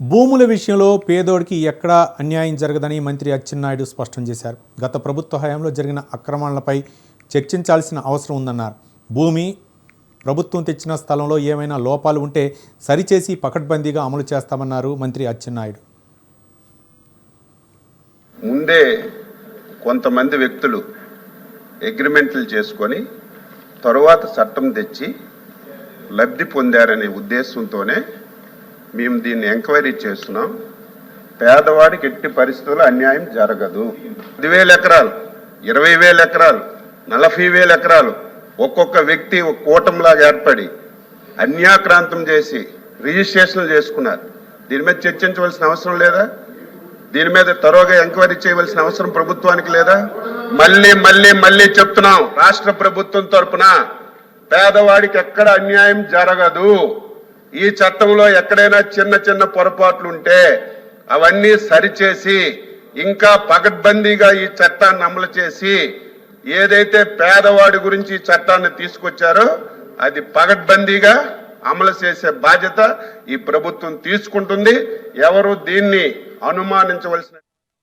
భూముల విషయంలో పేదోడికి ఎక్కడా అన్యాయం జరగదని మంత్రి అచ్చెన్నాయుడు స్పష్టం చేశారు. గత ప్రభుత్వ హయాంలో జరిగిన అక్రమాలపై చర్చించాల్సిన అవసరం ఉందన్నారు. భూమి ప్రభుత్వం తెచ్చిన స్థలంలో ఏమైనా లోపాలు ఉంటే సరిచేసి పకడ్బందీగా అమలు చేస్తామన్నారు మంత్రి అచ్చెన్నాయుడు. ముందే కొంతమంది వ్యక్తులు అగ్రిమెంట్లు చేసుకొని తరువాత చట్టం తెచ్చి లబ్ధి పొందారనే ఉద్దేశంతోనే మేము దీన్ని ఎంక్వైరీ చేస్తున్నాం. పేదవాడికి ఎట్టి పరిస్థితుల్లో అన్యాయం జరగదు. పదివేల ఎకరాలు ఇరవై వేల ఎకరాలు నలభై వేల ఎకరాలు ఒక్కొక్క వ్యక్తి ఒక కూటంలాగా ఏర్పడి అన్యాక్రాంతం చేసి రిజిస్ట్రేషన్లు చేసుకున్నారు. దీని మీద చర్చించవలసిన అవసరం లేదా? దీని మీద తరోగా ఎంక్వైరీ చేయవలసిన అవసరం ప్రభుత్వానికి లేదా? మళ్ళీ మళ్ళీ మళ్ళీ చెప్తున్నాం రాష్ట్ర ప్రభుత్వం తరఫున పేదవాడికి ఎక్కడ అన్యాయం జరగదు. ఈ చట్టంలో ఎక్కడైనా చిన్న చిన్న పొరపాట్లు ఉంటే అవన్నీ సరిచేసి ఇంకా పగడ్బందీగా ఈ చట్టాన్ని అమలు చేసి ఏదైతే పేదవాడి గురించి ఈ చట్టాన్ని తీసుకొచ్చారో అది పగడ్బందీగా అమలు చేసే బాధ్యత ఈ ప్రభుత్వం తీసుకుంటుంది. ఎవరు దీన్ని అనుమానించవలసిన